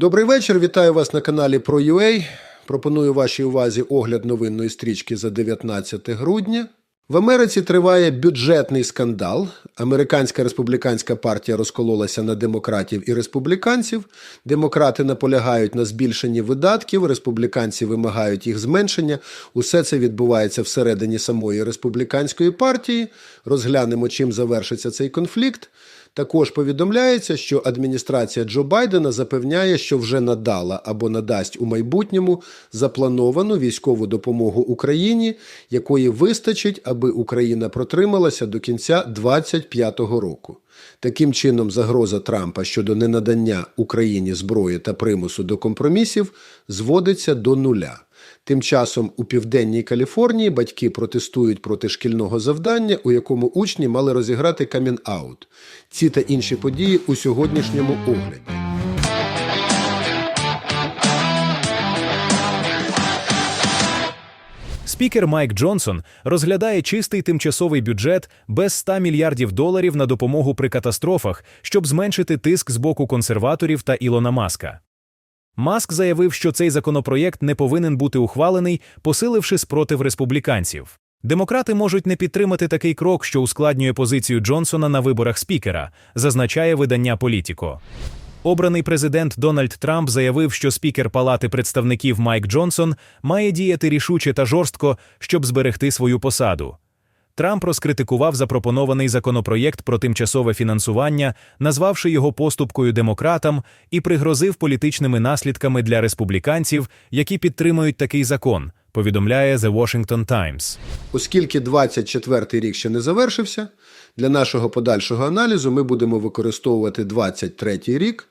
Добрий вечір. Вітаю вас на каналі ProUA. Пропоную вашій увазі огляд новинної стрічки за 19 грудня. В Америці триває бюджетний скандал. Американська республіканська партія розкололася на демократів і республіканців. Демократи наполягають на збільшенні видатків, республіканці вимагають їх зменшення. Усе це відбувається всередині самої республіканської партії. Розглянемо, чим завершиться цей конфлікт. Також повідомляється, що адміністрація Джо Байдена запевняє, що вже надала або надасть у майбутньому заплановану військову допомогу Україні, якої вистачить, аби Україна протрималася до кінця 2025 року. Таким чином, загроза Трампа щодо ненадання Україні зброї та примусу до компромісів зводиться до нуля. Тим часом у південній Каліфорнії батьки протестують проти шкільного завдання, у якому учні мали розіграти камін-аут. Ці та інші події у сьогоднішньому огляді. Спікер Майк Джонсон розглядає чистий тимчасовий бюджет без 100 мільярдів доларів на допомогу при катастрофах, щоб зменшити тиск з боку консерваторів та Ілона Маска. Маск заявив, що цей законопроєкт не повинен бути ухвалений, посиливши спротив республіканців. Демократи можуть не підтримати такий крок, що ускладнює позицію Джонсона на виборах спікера, зазначає видання Політіко. Обраний президент Дональд Трамп заявив, що спікер Палати представників Майк Джонсон має діяти рішуче та жорстко, щоб зберегти свою посаду. Трамп розкритикував запропонований законопроєкт про тимчасове фінансування, назвавши його поступкою демократам, і пригрозив політичними наслідками для республіканців, які підтримують такий закон. Повідомляє The Washington Times. Оскільки 24-й рік ще не завершився, для нашого подальшого аналізу ми будемо використовувати 23-й рік.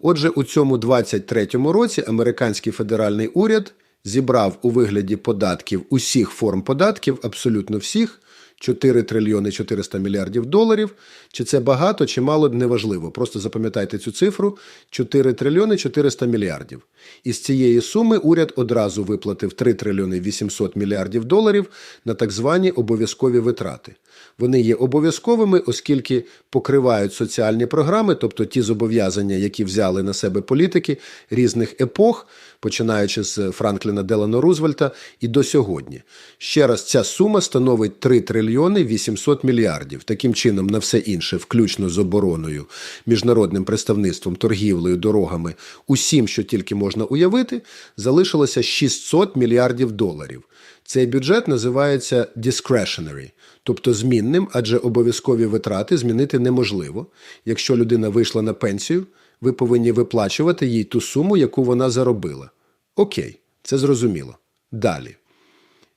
Отже, у цьому 23-му році американський федеральний уряд зібрав у вигляді податків усіх форм податків, абсолютно всіх, 4 трильйони 400 мільярдів доларів. Чи це багато, чи мало, неважливо. Просто запам'ятайте цю цифру: 4 трильйони 400 мільярдів. Із цієї суми уряд одразу виплатив 3 трильйони 800 мільярдів доларів на так звані обов'язкові витрати. Вони є обов'язковими, оскільки покривають соціальні програми, тобто ті зобов'язання, які взяли на себе політики різних епох, починаючи з Франкліна Делано Рузвельта і до сьогодні. Ще раз, ця сума становить 3 трильйони 800 мільярдів. Таким чином, на все інше, включно з обороною, міжнародним представництвом, торгівлею, дорогами, усім, що тільки можна уявити, залишилося 600 мільярдів доларів. Цей бюджет називається discretionary, тобто змінним, адже обов'язкові витрати змінити неможливо. Якщо людина вийшла на пенсію, ви повинні виплачувати їй ту суму, яку вона заробила. Окей, це зрозуміло. Далі.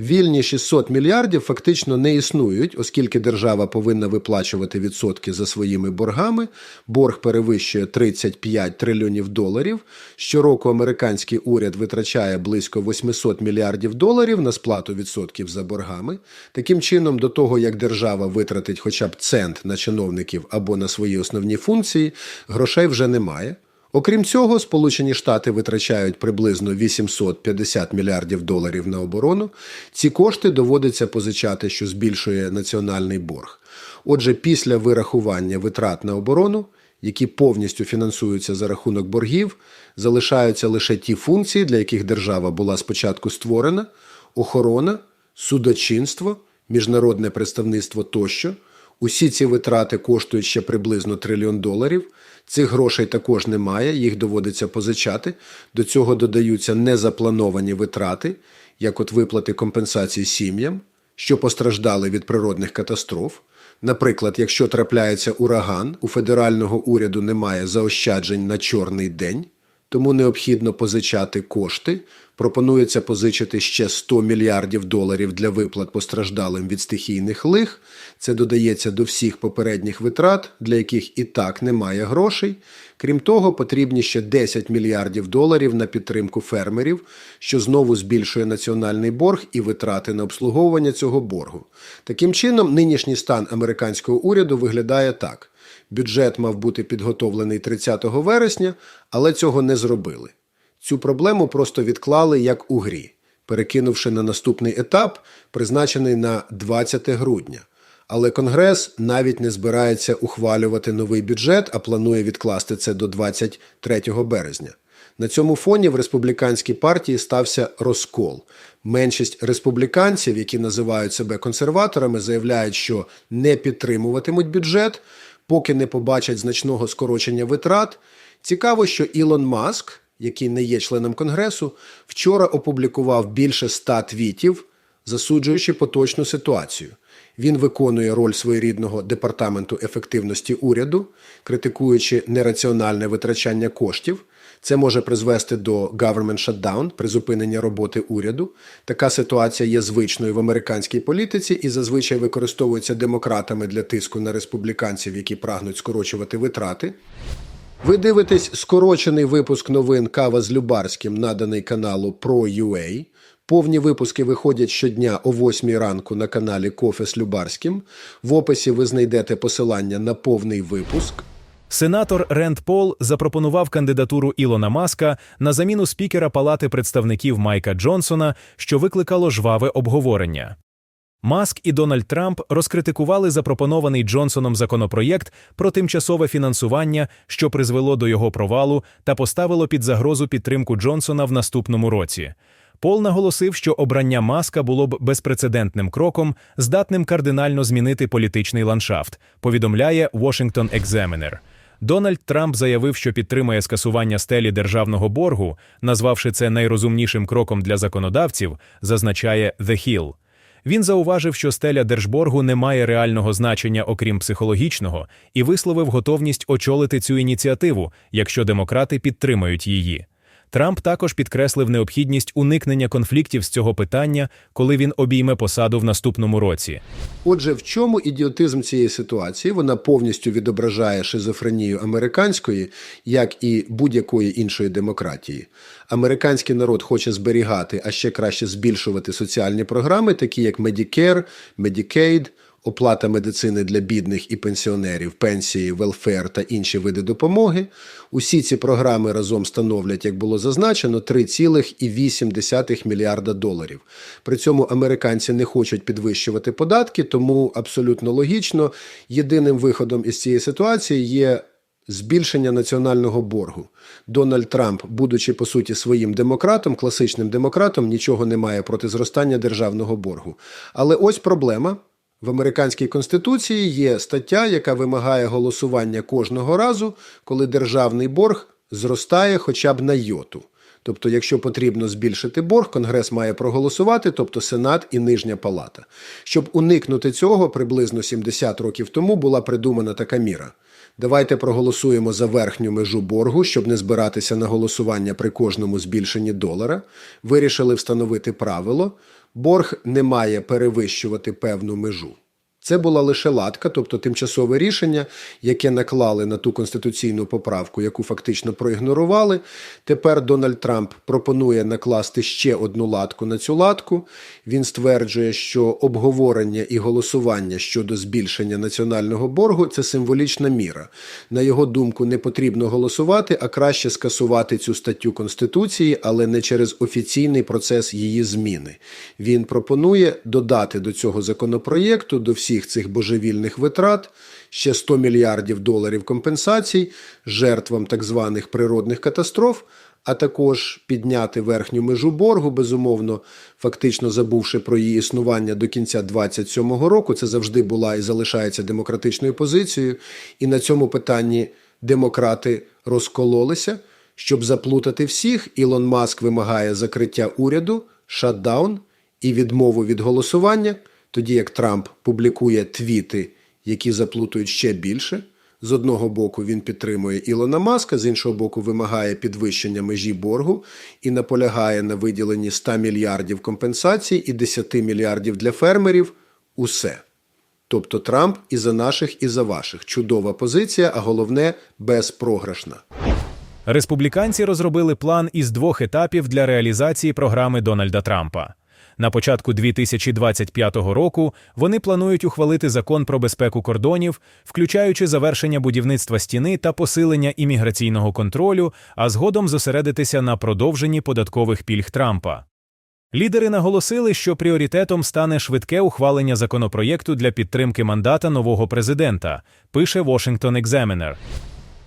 Вільні 600 мільярдів фактично не існують, оскільки держава повинна виплачувати відсотки за своїми боргами. Борг перевищує 35 трильйонів доларів. Щороку американський уряд витрачає близько 800 мільярдів доларів на сплату відсотків за боргами. Таким чином, до того як держава витратить хоча б цент на чиновників або на свої основні функції, грошей вже немає. Окрім цього, Сполучені Штати витрачають приблизно 850 мільярдів доларів на оборону. Ці кошти доводиться позичати, що збільшує національний борг. Отже, після вирахування витрат на оборону, які повністю фінансуються за рахунок боргів, залишаються лише ті функції, для яких держава була спочатку створена: охорона, судочинство, міжнародне представництво тощо. Усі ці витрати коштують ще приблизно трильйон доларів. Цих грошей також немає, їх доводиться позичати. До цього додаються незаплановані витрати, як от виплати компенсацій сім'ям, що постраждали від природних катастроф. Наприклад, якщо трапляється ураган, у федерального уряду немає заощаджень на чорний день, тому необхідно позичати кошти. Пропонується позичити ще 100 мільярдів доларів для виплат постраждалим від стихійних лих. Це додається до всіх попередніх витрат, для яких і так немає грошей. Крім того, потрібні ще 10 мільярдів доларів на підтримку фермерів, що знову збільшує національний борг і витрати на обслуговування цього боргу. Таким чином, нинішній стан американського уряду виглядає так: бюджет мав бути підготовлений 30 вересня, але цього не зробили. Цю проблему просто відклали як у грі, перекинувши на наступний етап, призначений на 20 грудня. Але Конгрес навіть не збирається ухвалювати новий бюджет, а планує відкласти це до 23 березня. На цьому фоні в республіканській партії стався розкол. Меншість республіканців, які називають себе консерваторами, заявляють, що не підтримуватимуть бюджет, поки не побачать значного скорочення витрат. Цікаво, що Ілон Маск, який не є членом конгресу, вчора опублікував більше ста твітів, засуджуючи поточну ситуацію. Він виконує роль своєрідного департаменту ефективності уряду, критикуючи нераціональне витрачання коштів. Це може призвести до government shutdown, призупинення роботи уряду. Така ситуація є звичною в американській політиці і зазвичай використовується демократами для тиску на республіканців, які прагнуть скорочувати витрати. Ви дивитесь скорочений випуск новин Кава з Любарським, наданий каналу Pro.ua. Повні випуски виходять щодня о 8 ранку на каналі Кофе з Любарським. В описі ви знайдете посилання на повний випуск. Сенатор Ренд Пол запропонував кандидатуру Ілона Маска на заміну спікера Палати представників Майка Джонсона, що викликало жваве обговорення. Маск і Дональд Трамп розкритикували запропонований Джонсоном законопроєкт про тимчасове фінансування, що призвело до його провалу та поставило під загрозу підтримку Джонсона в наступному році. Пол наголосив, що обрання маска було б безпрецедентним кроком, здатним кардинально змінити політичний ландшафт, повідомляє Washington Examiner. Дональд Трамп заявив, що підтримує скасування стелі державного боргу, назвавши це найрозумнішим кроком для законодавців, зазначає The Hill. Він зауважив, що стеля держборгу не має реального значення, окрім психологічного, і висловив готовність очолити цю ініціативу, якщо демократи підтримають її. Трамп також підкреслив необхідність уникнення конфліктів з цього питання, коли він обійме посаду в наступному році. Отже, в чому ідіотизм цієї ситуації? Вона повністю відображає шизофренію американської, як і будь-якої іншої демократії. Американський народ хоче зберігати, а ще краще збільшувати соціальні програми, такі як Medicare, Medicaid, оплата медицини для бідних і пенсіонерів, пенсії, велфер та інші види допомоги. Усі ці програми разом становлять, як було зазначено, 3,8 мільярда доларів. При цьому американці не хочуть підвищувати податки, тому абсолютно логічно єдиним виходом із цієї ситуації є. Збільшення національного боргу. Дональд Трамп, будучи по суті своїм демократом, класичним демократом, нічого не має проти зростання державного боргу. Але ось проблема. В американській конституції є стаття, яка вимагає голосування кожного разу, коли державний борг зростає хоча б на йоту. Тобто, якщо потрібно збільшити борг, Конгрес має проголосувати, тобто Сенат і Нижня Палата. Щоб уникнути цього, приблизно 70 років тому була придумана така міра. Давайте проголосуємо за верхню межу боргу, щоб не збиратися на голосування при кожному збільшенні долара. Вирішили встановити правило: борг не має перевищувати певну межу. Це була лише латка, тобто тимчасове рішення, яке наклали на ту конституційну поправку, яку фактично проігнорували. Тепер Дональд Трамп пропонує накласти ще одну латку на цю латку. Він стверджує, що обговорення і голосування щодо збільшення національного боргу це символічна міра. На його думку, не потрібно голосувати, а краще скасувати цю статтю Конституції, але не через офіційний процес її зміни. Він пропонує додати до цього законопроєкту до всіх цих божевільних витрат ще 100 мільярдів доларів компенсацій жертвам так званих природних катастроф, а також підняти верхню межу боргу, безумовно, фактично забувши про її існування до кінця 2027 року. Це завжди була і залишається демократичною позицією. І на цьому питанні демократи розкололися. Щоб заплутати всіх, Ілон Маск вимагає закриття уряду, шатдаун і відмову від голосування тоді як Трамп публікує твіти, які заплутують ще більше. З одного боку він підтримує Ілона Маска, з іншого боку, вимагає підвищення межі боргу і наполягає на виділенні 100 мільярдів компенсацій і 10 мільярдів для фермерів. Усе. Тобто Трамп і за наших, і за ваших. Чудова позиція, а головне безпрограшна. Республіканці розробили план із двох етапів для реалізації програми Дональда Трампа. На початку 2025 року вони планують ухвалити закон про безпеку кордонів, включаючи завершення будівництва стіни та посилення імміграційного контролю, а згодом зосередитися на продовженні податкових пільг Трампа. Лідери наголосили, що пріоритетом стане швидке ухвалення законопроєкту для підтримки мандата нового президента, пише Washington Examiner.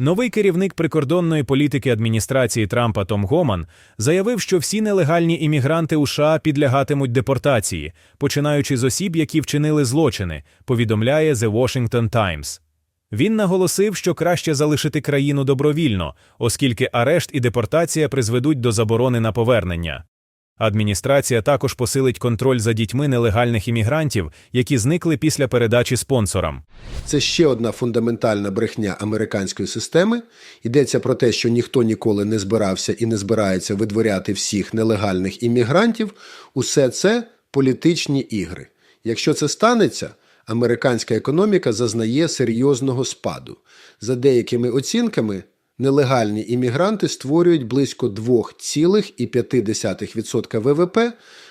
Новий керівник прикордонної політики адміністрації Трампа Том Гоман заявив, що всі нелегальні іммігранти у США підлягатимуть депортації, починаючи з осіб, які вчинили злочини, повідомляє The Washington Times. Він наголосив, що краще залишити країну добровільно, оскільки арешт і депортація призведуть до заборони на повернення. Адміністрація також посилить контроль за дітьми нелегальних іммігрантів, які зникли після передачі спонсорам. Це ще одна фундаментальна брехня американської системи. Йдеться про те, що ніхто ніколи не збирався і не збирається видворяти всіх нелегальних іммігрантів. Усе це політичні ігри. Якщо це станеться, американська економіка зазнає серйозного спаду. За деякими оцінками, нелегальні іммігранти створюють близько 2,5% ВВП,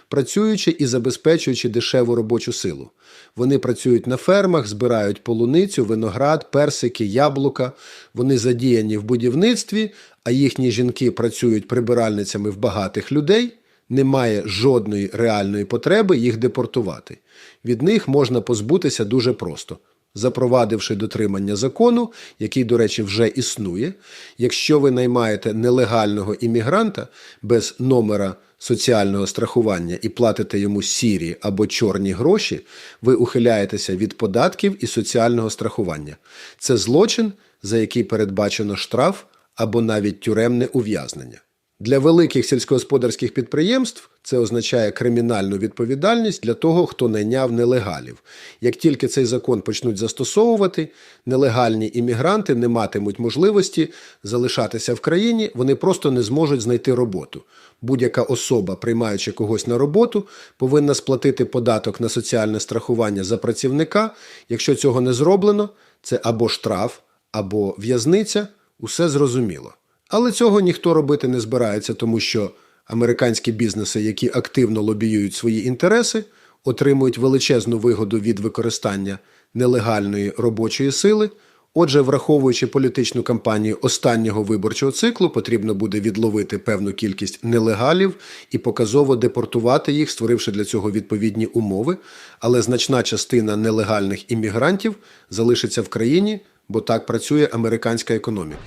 працюючи і забезпечуючи дешеву робочу силу. Вони працюють на фермах, збирають полуницю, виноград, персики, яблука. Вони задіяні в будівництві, а їхні жінки працюють прибиральницями в багатих людей. Немає жодної реальної потреби їх депортувати. Від них можна позбутися дуже просто запровадивши дотримання закону, який, до речі, вже існує. Якщо ви наймаєте нелегального іммігранта без номера соціального страхування і платите йому сірі або чорні гроші, ви ухиляєтеся від податків і соціального страхування. Це злочин, за який передбачено штраф або навіть тюремне ув'язнення. Для великих сільськогосподарських підприємств це означає кримінальну відповідальність для того, хто найняв нелегалів. Як тільки цей закон почнуть застосовувати, нелегальні іммігранти не матимуть можливості залишатися в країні, вони просто не зможуть знайти роботу. Будь-яка особа, приймаючи когось на роботу, повинна сплатити податок на соціальне страхування за працівника. Якщо цього не зроблено, це або штраф, або в'язниця, усе зрозуміло. Але цього ніхто робити не збирається, тому що американські бізнеси, які активно лобіюють свої інтереси, отримують величезну вигоду від використання нелегальної робочої сили. Отже, враховуючи політичну кампанію останнього виборчого циклу, потрібно буде відловити певну кількість нелегалів і показово депортувати їх, створивши для цього відповідні умови. Але значна частина нелегальних іммігрантів залишиться в країні, бо так працює американська економіка.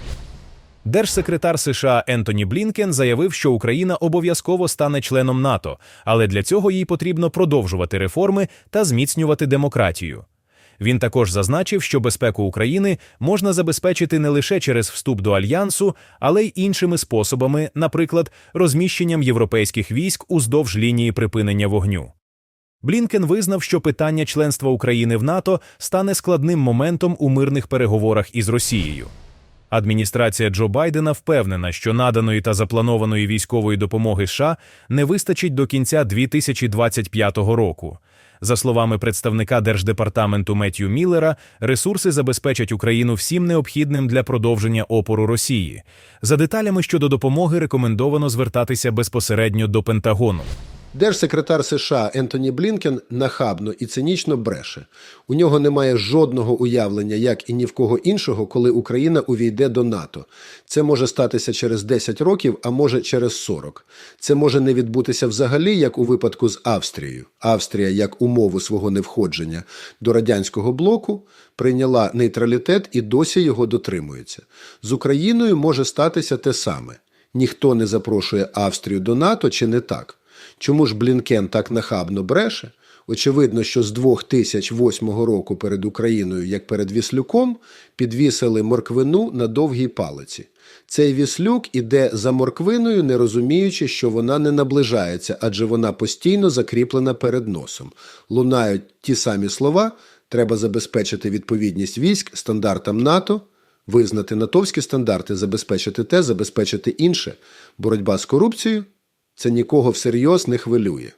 Держсекретар США Ентоні Блінкен заявив, що Україна обов'язково стане членом НАТО, але для цього їй потрібно продовжувати реформи та зміцнювати демократію. Він також зазначив, що безпеку України можна забезпечити не лише через вступ до альянсу, але й іншими способами, наприклад, розміщенням європейських військ уздовж лінії припинення вогню. Блінкен визнав, що питання членства України в НАТО стане складним моментом у мирних переговорах із Росією. Адміністрація Джо Байдена впевнена, що наданої та запланованої військової допомоги США не вистачить до кінця 2025 року. За словами представника Держдепартаменту Меттью Міллера, ресурси забезпечать Україну всім необхідним для продовження опору Росії. За деталями щодо допомоги рекомендовано звертатися безпосередньо до Пентагону. Держсекретар США Ентоні Блінкен нахабно і цинічно бреше. У нього немає жодного уявлення, як і ні в кого іншого, коли Україна увійде до НАТО. Це може статися через 10 років, а може через 40. Це може не відбутися взагалі, як у випадку з Австрією. Австрія, як умову свого невходження до радянського блоку, прийняла нейтралітет і досі його дотримується. З Україною може статися те саме. Ніхто не запрошує Австрію до НАТО чи не так. Чому ж Блінкен так нахабно бреше? Очевидно, що з 2008 року перед Україною, як перед Віслюком, підвісили морквину на довгій палиці. Цей віслюк іде за морквиною, не розуміючи, що вона не наближається, адже вона постійно закріплена перед носом. Лунають ті самі слова: треба забезпечити відповідність військ стандартам НАТО, визнати натовські стандарти, забезпечити те, забезпечити інше. Боротьба з корупцією це нікого всерйоз не хвилює.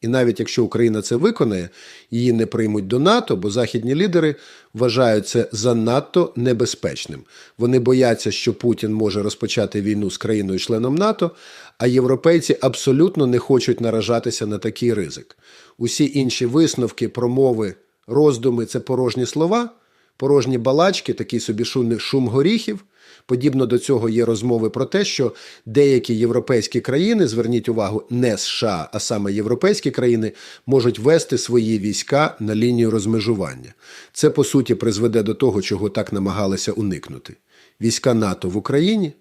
І навіть якщо Україна це виконає, її не приймуть до НАТО, бо західні лідери вважають це занадто небезпечним. Вони бояться, що Путін може розпочати війну з країною-членом НАТО, а європейці абсолютно не хочуть наражатися на такий ризик. Усі інші висновки, промови, роздуми це порожні слова, порожні балачки, такий собі шум горіхів. Подібно до цього є розмови про те, що деякі європейські країни, зверніть увагу, не США, а саме європейські країни, можуть вести свої війська на лінію розмежування. Це по суті призведе до того, чого так намагалися уникнути. війська НАТО в Україні,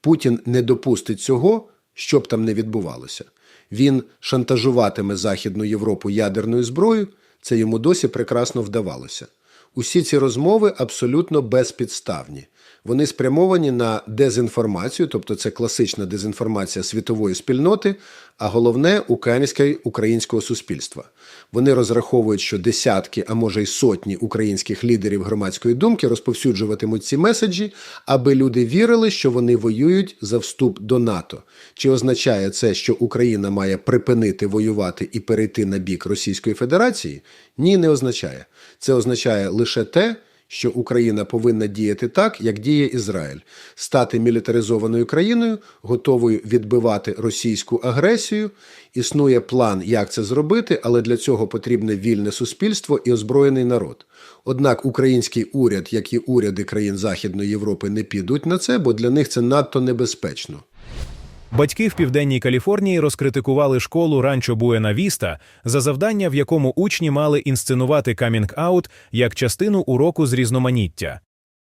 Путін не допустить цього, що б там не відбувалося. Він шантажуватиме Західну Європу ядерною зброєю, це йому досі прекрасно вдавалося. Усі ці розмови абсолютно безпідставні. Вони спрямовані на дезінформацію, тобто це класична дезінформація світової спільноти, а головне українське українського суспільства. Вони розраховують, що десятки, а може й сотні українських лідерів громадської думки розповсюджуватимуть ці меседжі, аби люди вірили, що вони воюють за вступ до НАТО. Чи означає це, що Україна має припинити воювати і перейти на бік Російської Федерації? Ні, не означає. Це означає лише те, що Україна повинна діяти так, як діє Ізраїль, стати мілітаризованою країною, готовою відбивати російську агресію. Існує план, як це зробити, але для цього потрібне вільне суспільство і озброєний народ. Однак український уряд, як і уряди країн Західної Європи, не підуть на це, бо для них це надто небезпечно. Батьки в південній Каліфорнії розкритикували школу Ранчо Буена Віста за завдання, в якому учні мали інсценувати камінг-аут як частину уроку з різноманіття.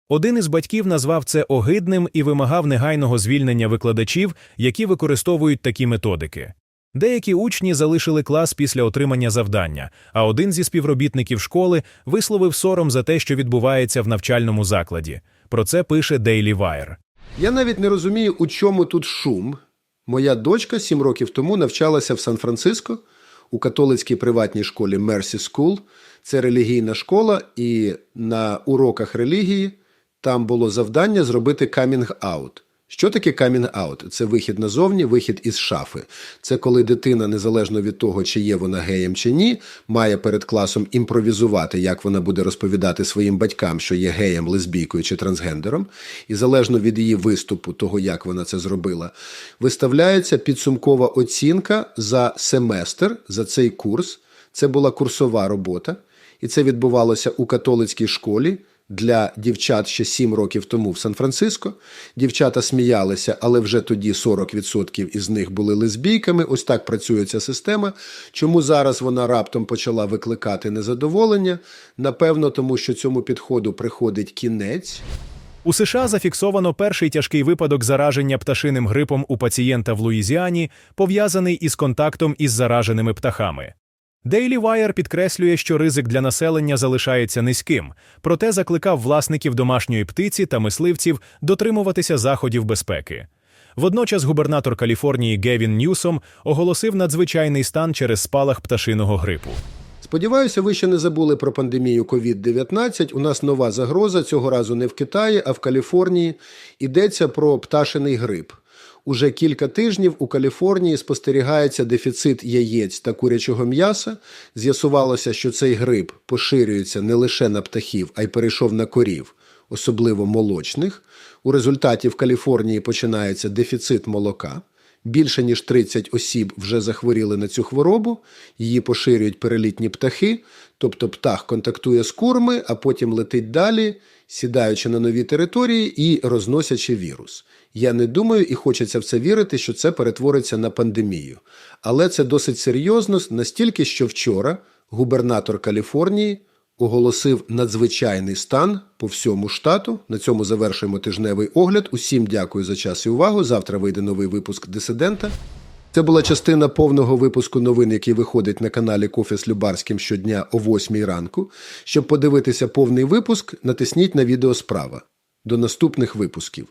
Один із батьків назвав це огидним і вимагав негайного звільнення викладачів, які використовують такі методики. Деякі учні залишили клас після отримання завдання, а один зі співробітників школи висловив сором за те, що відбувається в навчальному закладі. Про це пише Daily Wire. Я навіть не розумію, у чому тут шум. Моя дочка сім років тому навчалася в Сан-Франциско у католицькій приватній школі Mercy School. Це релігійна школа, і на уроках релігії там було завдання зробити камінг-аут. Що таке камінг-аут? Це вихід назовні, вихід із шафи. Це коли дитина, незалежно від того, чи є вона геєм чи ні, має перед класом імпровізувати, як вона буде розповідати своїм батькам, що є геєм, лесбійкою чи трансгендером, і залежно від її виступу, того, як вона це зробила, виставляється підсумкова оцінка за семестр, за цей курс. Це була курсова робота, і це відбувалося у католицькій школі для дівчат ще 7 років тому в Сан-Франциско. Дівчата сміялися, але вже тоді 40% із них були лесбійками. Ось так працює ця система. Чому зараз вона раптом почала викликати незадоволення? Напевно, тому що цьому підходу приходить кінець. У США зафіксовано перший тяжкий випадок зараження пташиним грипом у пацієнта в Луїзіані, пов'язаний із контактом із зараженими птахами. Daily Wire підкреслює, що ризик для населення залишається низьким, проте закликав власників домашньої птиці та мисливців дотримуватися заходів безпеки. Водночас губернатор Каліфорнії Гевін Ньюсом оголосив надзвичайний стан через спалах пташиного грипу. Сподіваюся, ви ще не забули про пандемію COVID-19. У нас нова загроза цього разу не в Китаї, а в Каліфорнії. Йдеться про пташиний грип. Уже кілька тижнів у Каліфорнії спостерігається дефіцит яєць та курячого м'яса. З'ясувалося, що цей грип поширюється не лише на птахів, а й перейшов на корів, особливо молочних. У результаті в Каліфорнії починається дефіцит молока. Більше ніж 30 осіб вже захворіли на цю хворобу, її поширюють перелітні птахи, тобто птах контактує з курми, а потім летить далі, сідаючи на нові території і розносячи вірус. Я не думаю і хочеться в це вірити, що це перетвориться на пандемію. Але це досить серйозно, настільки, що вчора губернатор Каліфорнії оголосив надзвичайний стан по всьому штату. На цьому завершуємо тижневий огляд. Усім дякую за час і увагу. Завтра вийде новий випуск дисидента. Це була частина повного випуску новин, який виходить на каналі Кофе з Любарським щодня о 8 ранку. Щоб подивитися повний випуск, натисніть на відео справа. До наступних випусків.